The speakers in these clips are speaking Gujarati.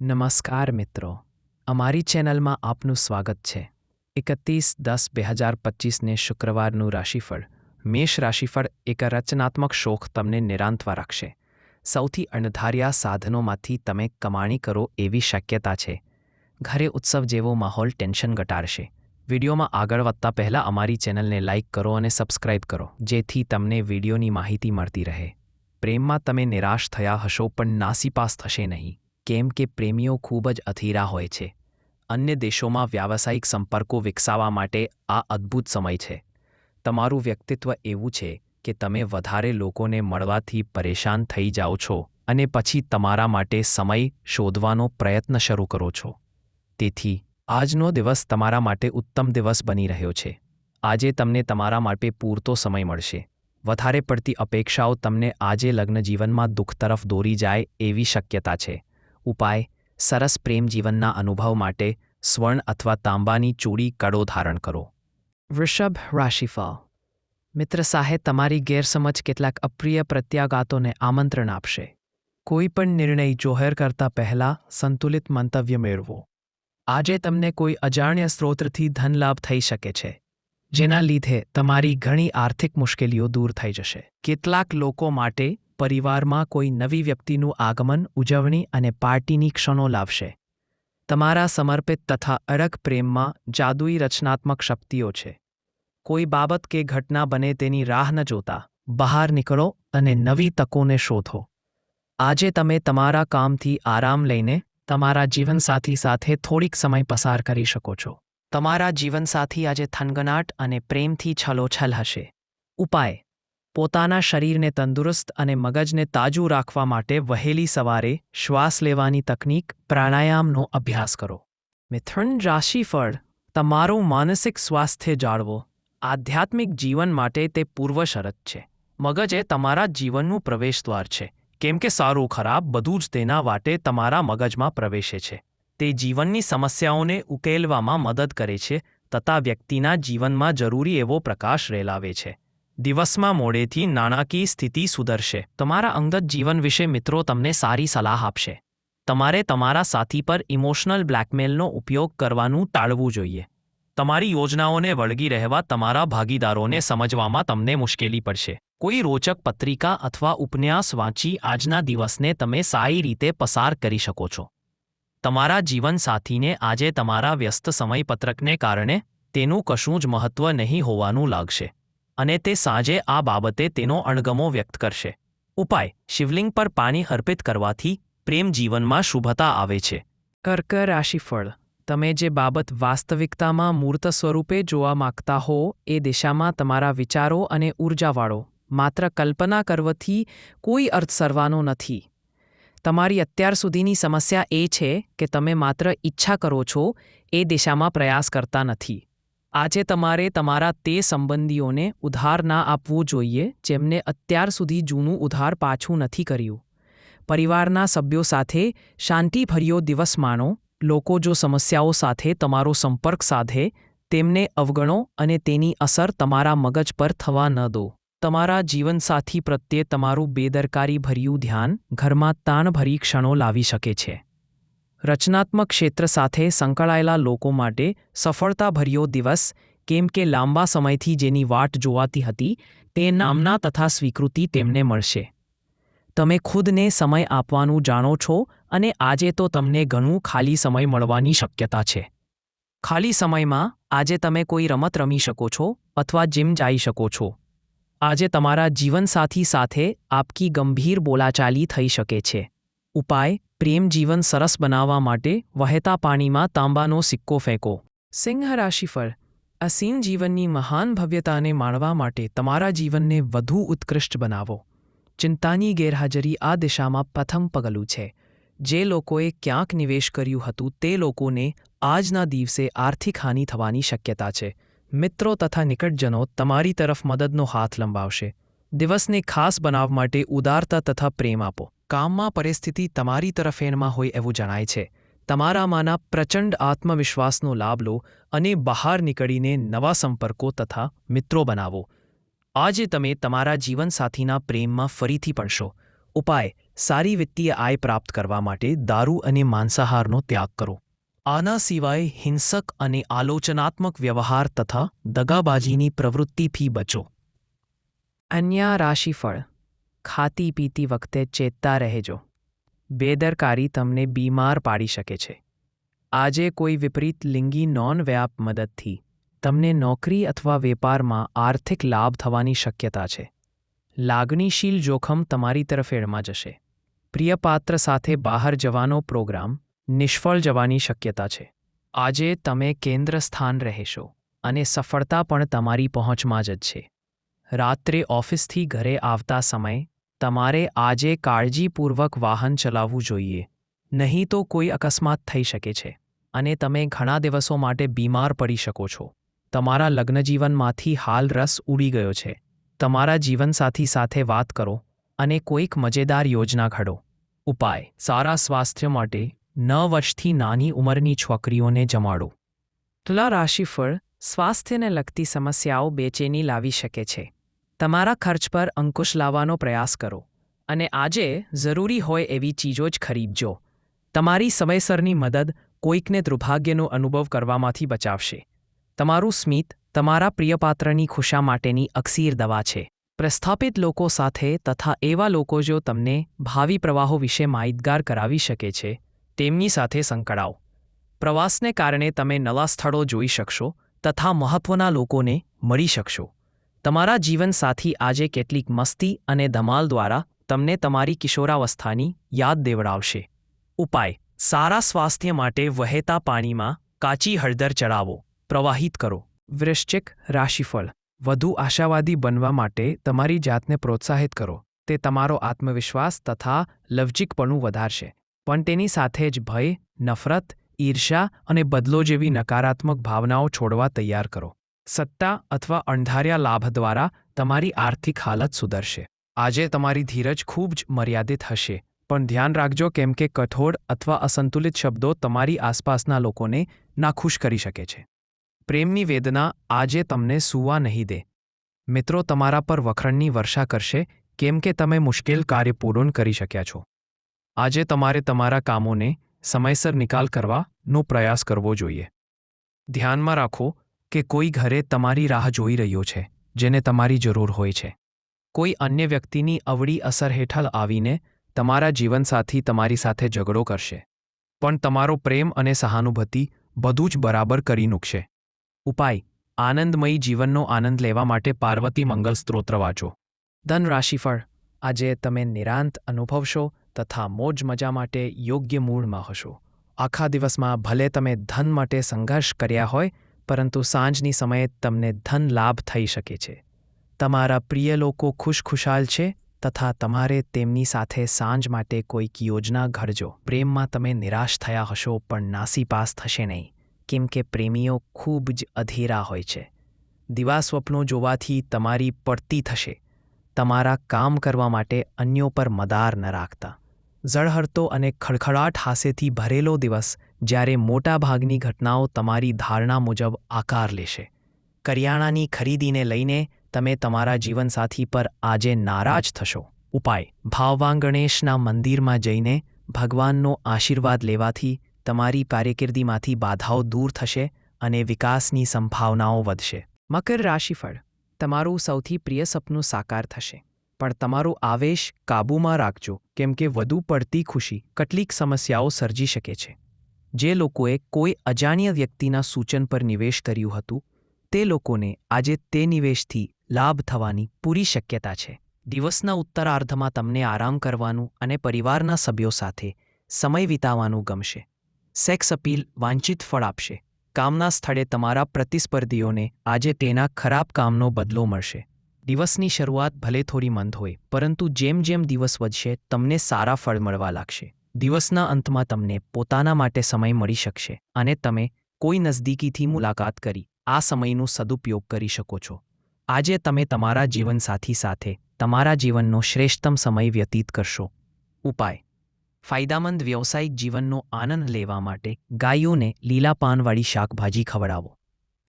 નમસ્કાર મિત્રો. અમારી ચેનલમાં આપનું સ્વાગત છે. એકત્રીસ દસ બે હજાર પચીસને શુક્રવારનું રાશિફળ. મેષ રાશિફળ એક રચનાત્મક શોખ તમને નિરાંતવા રાખશે. સૌથી અણધાર્યા સાધનોમાંથી તમે કમાણી કરો એવી શક્યતા છે. ઘરે ઉત્સવ જેવો માહોલ ટેન્શન ઘટાડશે. વિડીયોમાં આગળ વધતા પહેલાં અમારી ચેનલને લાઇક કરો અને સબસ્ક્રાઇબ કરો, જેથી તમને વિડીયોની માહિતી મળતી રહે. પ્રેમમાં તમે નિરાશ થયા હશો પણ નાસીપાસ થશે નહીં. કેમ કે પ્રેમીઓ ખૂબ જ અધીરા હોય છે. અન્ય દેશોમાં વ્યાવસાયિક સંપર્કો વિકસાવવા માટે આ અદ્ભુત સમય છે. તમારું વ્યક્તિત્વ એવું છે કે તમે વધારે લોકોને મળવાથી પરેશાન થઈ જાઓ છો અને પછી તમારા માટે સમય શોધવાનો પ્રયત્ન શરૂ કરો છો. તેથી, આજનો દિવસ તમારા માટે ઉત્તમ દિવસ બની રહ્યો છે. આજે તમને તમારા માટે પૂરતો સમય મળશે. વધારે પડતી અપેક્ષાઓ તમને આજે લગ્ન જીવનમાં દુઃખ તરફ દોરી જાય એવી શક્યતા છે. ઉપાય, સરસ પ્રેમ જીવનના અનુભવ માટે સ્વર્ણ અથવા તાંબાની ચૂડી કડો ધારણ કરો. વૃષભ રાશિફળ. મિત્ર સાહે, તમારી ગેરસમજ કેટલાક અપ્રિય પ્રત્યાઘાતોને આમંત્રણ આપશે. કોઈ પણ નિર્ણય જોહર કરતા પહેલા સંતુલિત મંતવ્ય મેળવો. આજે તમને કોઈ અજાણ્ય સ્ત્રોતથી ધનલાભ થઈ શકે છે, જેના લીધે તમારી ઘણી આર્થિક મુશ્કેલીઓ દૂર થઈ જશે. કેટલાક લોકો માટે પરિવારમાં કોઈ નવી વ્યક્તિનું આગમન, ઉજવણી અને પાર્ટીની ક્ષણો લાવશે. તમારા સમર્પિત તથા અરગ પ્રેમમાં જાદુઈ રચનાત્મક શક્તિઓ છે. કોઈ બાબત કે ઘટના બને તેની રાહ ન જોતા. બહાર નીકળો અને નવી તકોને શોધો. આજે તમે તમારા કામથી આરામ લઈને તમારા જીવનસાથી સાથે થોડીક સમય પસાર કરી શકો છો. તમારા જીવનસાથી આજે થનગનાટ અને પ્રેમથી છલોછલ હશે. ઉપાય. પોતાના શરીરને તંદુરસ્ત અને મગજને તાજું રાખવા માટે વહેલી સવારે શ્વાસ લેવાની તકનીક પ્રાણાયામનો અભ્યાસ કરો. મિથુન રાશિફળ, તમારું માનસિક સ્વાસ્થ્ય જાળવો. આધ્યાત્મિક જીવન માટે તે પૂર્વશરત છે. મગજ એ તમારા જીવનનું પ્રવેશદ્વાર છે. કેમ કે સારું ખરાબ બધું જ તેના વાટે તમારા મગજમાં પ્રવેશે છે. તે જીવનની સમસ્યાઓને ઉકેલવામાં મદદ કરે છે તથા વ્યક્તિના જીવનમાં જરૂરી એવો પ્રકાશ રેલાવે છે. દિવસમાં મોડેથી નાણાકીય સ્થિતિ સુધરશે. તમારા અંગત જીવન વિશે મિત્રો તમને સારી સલાહ આપશે. તમારે તમારા સાથી પર ઇમોશનલ બ્લેકમેલનો ઉપયોગ કરવાનું ટાળવું જોઈએ. તમારી યોજનાઓને વળગી રહેવા તમારા ભાગીદારોને સમજવામાં તમને મુશ્કેલી પડશે. કોઈ રોચક પત્રિકા અથવા ઉપન્યાસ વાંચી આજના દિવસને તમે સારી રીતે પસાર કરી શકો છો. તમારા જીવનસાથીને આજે તમારા વ્યસ્ત સમયપત્રકને કારણે તેનું કશું જ મહત્વ નહીં હોવાનું લાગશે. અને તે સાંજે આ બાબતે તેનો અણગમો વ્યક્ત કરશે. ઉપાય, શિવલિંગ પર પાણી અર્પિત કરવાથી પ્રેમ જીવનમાં શુભતા આવે છે. કર્ક રાશિફળ, તમે જે બાબત વાસ્તવિકતામાં મૂર્ત સ્વરૂપે જોવા માંગતા હો, એ દિશામાં તમારા વિચારો અને ઊર્જાવાળો માત્ર કલ્પના કરવાથી કોઈ અર્થ સરવાનો નથી. તમારી અત્યાર સુધીની સમસ્યા એ છે કે તમે માત્ર ઈચ્છા કરો છો, એ દિશામાં પ્રયાસ કરતા નથી. આજે તમારે તમારા તે સંબંધીઓને ઉધાર ના આપવું જોઈએ જેમને અત્યાર સુધી જૂનું ઉધાર પાછું નથી કર્યું. પરિવારના સભ્યો સાથે શાંતિભર્યો દિવસ માણો, લોકો જો સમસ્યાઓ સાથે તમારો સંપર્ક સાધે, તેમને અવગણો અને તેની અસર તમારા મગજ પર થવા ન દો. તમારા જીવનસાથી પ્રત્યે તમારું બેદરકારી ભર્યું ધ્યાન ઘરમાં તાણભરી ક્ષણો લાવી શકે છે. રચનાત્મક ક્ષેત્ર સાથે સંકળાયેલા લોકો માટે સફળતાભર્યો દિવસ, કેમ કે લાંબા સમયથી જેની વાટ જોવાતી હતી, તે નામના તથા સ્વીકૃતિ તેમને મળશે. તમે ખુદને સમય આપવાનું જાણો છો અને આજે તો તમને ઘણું ખાલી સમય મળવાની શક્યતા છે. ખાલી સમયમાં આજે તમે કોઈ રમત રમી શકો છો અથવા જીમ જઈ શકો છો. આજે તમારા જીવનસાથી સાથે આપકી ગંભીર બોલાચાલી થઈ શકે છે. ઉપાય પ્રેમ જીવન સરસ બનાવવા માટે વહેતા પાણીમાં તાંબાનો સિક્કો ફેંકો. સિંહ રાશિફળ અસીમ જીવનની મહાન ભવ્યતાને માણવા માટે તમારા જીવનને વધુ ઉત્કૃષ્ટ બનાવો. ચિંતાની ગેરહાજરી આ દિશામાં પ્રથમ પગલું છે. જે લોકોએ ક્યાંક નિવેશ કર્યું હતું તે લોકોને આજના દિવસે આર્થિક હાનિ થવાની શક્યતા છે. મિત્રો તથા નિકટજનો તમારી તરફ મદદનો હાથ લંબાવશે. દિવસને ખાસ બનાવ માટે ઉદારતા તથા પ્રેમ આપો. કામમાં પરિસ્થિતિ તમારી તરફેણમાં હોય એવું જણાય છે. તમારામાંના પ્રચંડ આત્મવિશ્વાસનો લાભ લો અને બહાર નીકળીને નવા સંપર્કો તથા મિત્રો બનાવો. આજે તમે તમારા જીવનસાથીના પ્રેમમાં ફરીથી પડશો. ઉપાય, સારી વિત્તીય આય પ્રાપ્ત કરવા માટે દારૂ અને માંસાહારનો ત્યાગ કરો. આના સિવાય હિંસક અને આલોચનાત્મક વ્યવહાર તથા દગાબાજીની પ્રવૃત્તિથી બચો. અન્ય રાશિફળ ખાતી પીતી વખતે ચેતતા રહેજો. બેદરકારી તમને બીમાર પાડી શકે છે. આજે કોઈ વિપરીત લિંગી નોન વ્યાપ મદદથી તમને નોકરી અથવા વેપારમાં આર્થિક લાભ થવાની શક્યતા છે. લાગણીશીલ જોખમ તમારી તરફેણમાં જશે. પ્રિયપાત્ર સાથે બહાર જવાનો પ્રોગ્રામ નિષ્ફળ જવાની શક્યતા છે. આજે તમે કેન્દ્ર સ્થાન રહેશો અને સફળતા પણ તમારી પહોંચમાં જ છે. રાત્રે ઓફિસથી ઘરે આવતા સમયે તમારે આજે કાળજીપૂર્વક વાહન ચલાવવું જોઈએ. નહીં તો કોઈ અકસ્માત થઈ શકે છે અને તમે ઘણા દિવસો માટે બીમાર પડી શકો છો. તમારા લગ્નજીવનમાંથી હાલ રસ ઉડી ગયો છે. તમારા જીવનસાથી સાથે વાત કરો અને કોઈક મજેદાર યોજના ઘડો. ઉપાય, સારા સ્વાસ્થ્ય માટે નવ વર્ષથી નાની ઉંમરની છોકરીઓને જમાડો. તુલા રાશિફળ સ્વાસ્થ્યને લગતી સમસ્યાઓ બેચેની લાવી શકે છે. તમારા ખર્ચ પર અંકુશ લાવવાનો પ્રયાસ કરો અને આજે જરૂરી હોય એવી ચીજો જ ખરીદજો. તમારી સમયસરની મદદ કોઈકને દુર્ભાગ્યનો અનુભવ કરવામાંથી બચાવશે. તમારું સ્મિત તમારા પ્રિયપાત્રની ખુશા માટેની અક્ષીર દવા છે. પ્રસ્થાપિત લોકો સાથે તથા એવા લોકો જો તમને ભાવિ પ્રવાહો વિશે માહિતગાર કરાવી શકે છે, તેમની સાથે સંકળાઓ. પ્રવાસને કારણે તમે નવા સ્થળો જોઈ શકશો તથા મહત્ત્વના લોકોને મળી શકશો. તમારા જીવનસાથી આજે કેટલીક મસ્તી અને ધમાલ દ્વારા તમને તમારી કિશોરાવસ્થાની યાદ દેવડાવશે. ઉપાય, સારા સ્વાસ્થ્ય માટે વહેતા પાણીમાં કાચી હળદર ચડાવો. પ્રવાહિત કરો. વૃશ્ચિક રાશિફળ, વધુ આશાવાદી બનવા માટે તમારી જાતને પ્રોત્સાહિત કરો. તે તમારો આત્મવિશ્વાસ તથા લવચિકપણું વધારશે. પણ તેની સાથે જ ભય, નફરત ઈર્ષા અને બદલો જેવી નકારાત્મક ભાવનાઓ છોડવા તૈયાર કરો. સત્તા અથવા અણધાર્યા લાભ દ્વારા તમારી આર્થિક હાલત સુધરશે. આજે તમારી ધીરજ ખૂબ જ મર્યાદિત હશે, પણ ધ્યાન રાખજો કેમ કે કઠોળ અથવા અસંતુલિત શબ્દો તમારી આસપાસના લોકોને નાખુશ કરી શકે છે. પ્રેમની વેદના આજે તમને સૂવા નહીં દે. મિત્રો, તમારા પર વખરણની વર્ષા કરશે કેમ કે તમે મુશ્કેલ કાર્ય પૂર્ણ કરી શક્યા છો. આજે તમારે તમારા કામોને સમયસર નિકાલ કરવાનો પ્રયાસ કરવો જોઈએ. ધ્યાનમાં રાખો કે કોઈ ઘરે તમારી રાહ જોઈ રહ્યો છે, જેને તમારી જરૂર હોય છે. કોઈ અન્ય વ્યક્તિની અવળી અસર હેઠળ આવીને તમારા જીવનસાથી તમારી સાથે ઝઘડો કરશે. પણ તમારો પ્રેમ અને સહાનુભૂતિ બધું જ બરાબર કરી મૂકશે. ઉપાય, આનંદમયી જીવનનો આનંદ લેવા માટે પાર્વતી મંગલ સ્ત્રોત્ર વાંચો. ધન રાશિફળ, આજે તમે નિરાંત અનુભવશો તથા મોજ મજા માટે યોગ્ય મૂળમાં હશો. આખા દિવસમાં ભલે તમે ધન માટે સંઘર્ષ કર્યા હોય પરંતુ સાંજની સમયે તમને ધન લાભ થઈ શકે છે. તમારા પ્રિય લોકો ખુશખુશાલ છે તથા તમારે તેમની સાથે સાંજ માટે કોઈક યોજના ઘડજો. પ્રેમમાં તમે નિરાશ થયા હશો પણ નાસીપાસ થશે નહીં. કેમ કે પ્રેમીઓ ખૂબ જ અધીરા હોય છે. દિવા સ્વપ્નો જોવાથી તમારી પડતી થશે. તમારા કામ કરવા માટે અન્યો પર મદાર ન રાખતા. ઝળહળતો અને ખડખડાટ હાસેથી ભરેલો દિવસ જ્યારે મોટાભાગની ઘટનાઓ તમારી ધારણા મુજબ આકાર લેશે. કરિયાણાની ખરીદીને લઈને તમે તમારા જીવનસાથી પર આજે નારાજ થશો. ઉપાય ભાવવાન ગણેશના મંદિરમાં જઈને ભગવાનનો આશીર્વાદ લેવાથી તમારી કારકિર્દીમાંથી બાધાઓ દૂર થશે અને વિકાસની સંભાવનાઓ વધશે. મકર રાશિફળ, તમારું સૌથી પ્રિય સપનું સાકાર થશે. પણ તમારો આવેશ કાબૂમાં રાખજો, કેમ કે વધુ પડતી ખુશી કેટલીક સમસ્યાઓ સર્જી શકે છે. જે લોકોએ કોઈ અજાણ્ય વ્યક્તિના સૂચન પર નિવેશ કર્યું હતું, તે લોકોને આજે તે નિવેશથી લાભ થવાની પૂરી શક્યતા છે. દિવસના ઉત્તરાર્ધમાં તમને આરામ કરવાનું અને પરિવારના સભ્યો સાથે સમય વિતાવવાનું ગમશે. સેક્સ અપીલ વાંછિત ફળ આપશે. કામના સ્થળે તમારા પ્રતિસ્પર્ધીઓને આજે તેના ખરાબ કામનો બદલો મળશે. દિવસની શરૂઆત ભલે થોડી મંદ હોય, પરંતુ જેમ જેમ દિવસ વધશે, તમને સારા ફળ મળવા લાગશે. દિવસના અંતમાં તમને પોતાના માટે સમય મળી શકશે અને તમે કોઈ નજદીકીથી મુલાકાત કરી આ સમયનો સદુપયોગ કરી શકો છો. આજે તમે તમારા જીવનસાથી સાથે તમારા જીવનનો શ્રેષ્ઠતમ સમય વ્યતીત કરશો. ઉપાય. ફાયદામંદ વ્યવસાયિક જીવનનો આનંદ લેવા માટે ગાયોને લીલા પાનવાળી શાકભાજી ખવડાવો.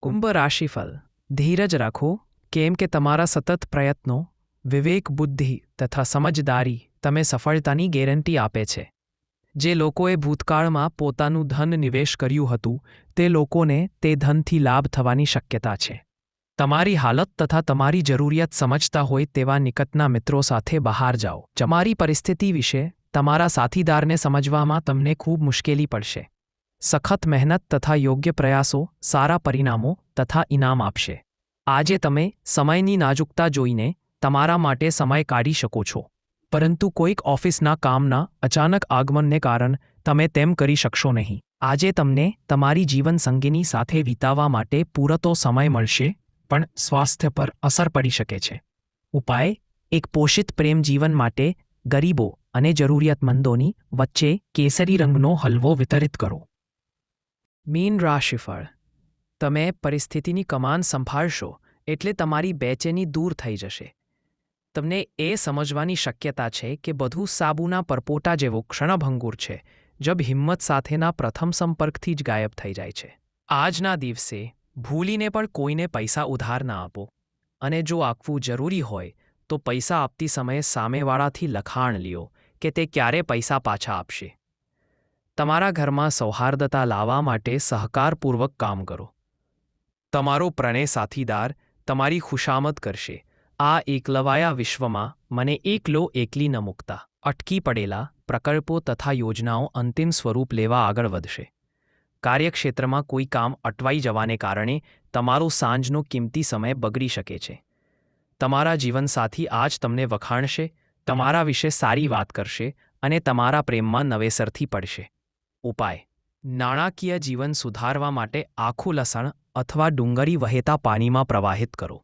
કુંભ રાશિફળ. ધીરજ રાખો, કેમ કે તમારા સતત પ્રયત્નો, વિવેક બુદ્ધિ તથા સમજદારી તમે સફળતાની ગેરંટી આપે છે. જે લોકોએ ભૂતકાળમાં પોતાનું ધન નિવેશ કર્યું હતું, તે લોકોને તે ધનથી લાભ થવાની શક્યતા છે. તમારી હાલત તથા તમારી જરૂરિયાત સમજતા હોય તેવા નિકટના મિત્રો સાથે બહાર જાઓ. તમારી પરિસ્થિતિ વિશે તમારા સાથીદારને સમજવામાં તમને ખૂબ મુશ્કેલી પડશે. સખત મહેનત તથા યોગ્ય પ્રયાસો, સારા પરિણામો તથા ઇનામ આપશે. આજે તમે સમયની નાજુકતા જોઈને તમારા માટે સમય કાઢી શકો છો. પરંતુ કોઈક ઓફિસના કામના અચાનક આગમનને કારણ તમે તેમ કરી શકશો નહીં. આજે તમને તમારી જીવનસંગીની સાથે વિતાવવા માટે પૂરતો સમય મળશે, પણ સ્વાસ્થ્ય પર અસર પડી શકે છે. ઉપાય, એક પોષિત પ્રેમ જીવન માટે ગરીબો અને જરૂરિયાતમંદોની વચ્ચે કેસરી રંગનો હલવો વિતરિત કરો. મીન રાશિફળ. તમે પરિસ્થિતિની કમાન સંભાળશો, એટલે તમારી બેચેની દૂર થઈ જશે. તમને એ સમજવાની શક્યતા છે કે બધું સાબુના પરપોટા જેવો ક્ષણભંગુર છે, જબ હિંમત સાથેના પ્રથમ સંપર્કથી જ ગાયબ થઈ જાય છે. આજના દિવસે ભૂલીને પણ કોઈને પૈસા ઉધાર ના આપો. અને જો આપવું જરૂરી હોય, તો પૈસા આપતી સમયે સામેવાળાથી લખાણ લ્યો કે તે ક્યારે પૈસા પાછા આપશે. તમારા ઘરમાં સૌહાર્દતા લાવવા માટે સહકારપૂર્વક કામ કરો. તમારો પ્રણય સાથીદાર તમારી ખુશામદ કરશે. આ એકલવાયા વિશ્વમાં મને એકલો એકલી ન મૂકતા. અટકી પડેલા પ્રકલ્પો તથા યોજનાઓ અંતિમ સ્વરૂપ લેવા આગળ વધશે. કાર્યક્ષેત્રમાં કોઈ કામ અટવાઈ જવાને કારણે તમારો સાંજનો કિંમતી સમય બગડી શકે છે. તમારા જીવનસાથી આજ તમને વખાણશે, તમારા વિશે સારી વાત કરશે અને તમારા પ્રેમમાં નવેસરથી પડશે. ઉપાય. નાણાકીય જીવન સુધારવા માટે આખું લસણ અથવા ડુંગળી વહેતા પાણીમાં પ્રવાહિત કરો.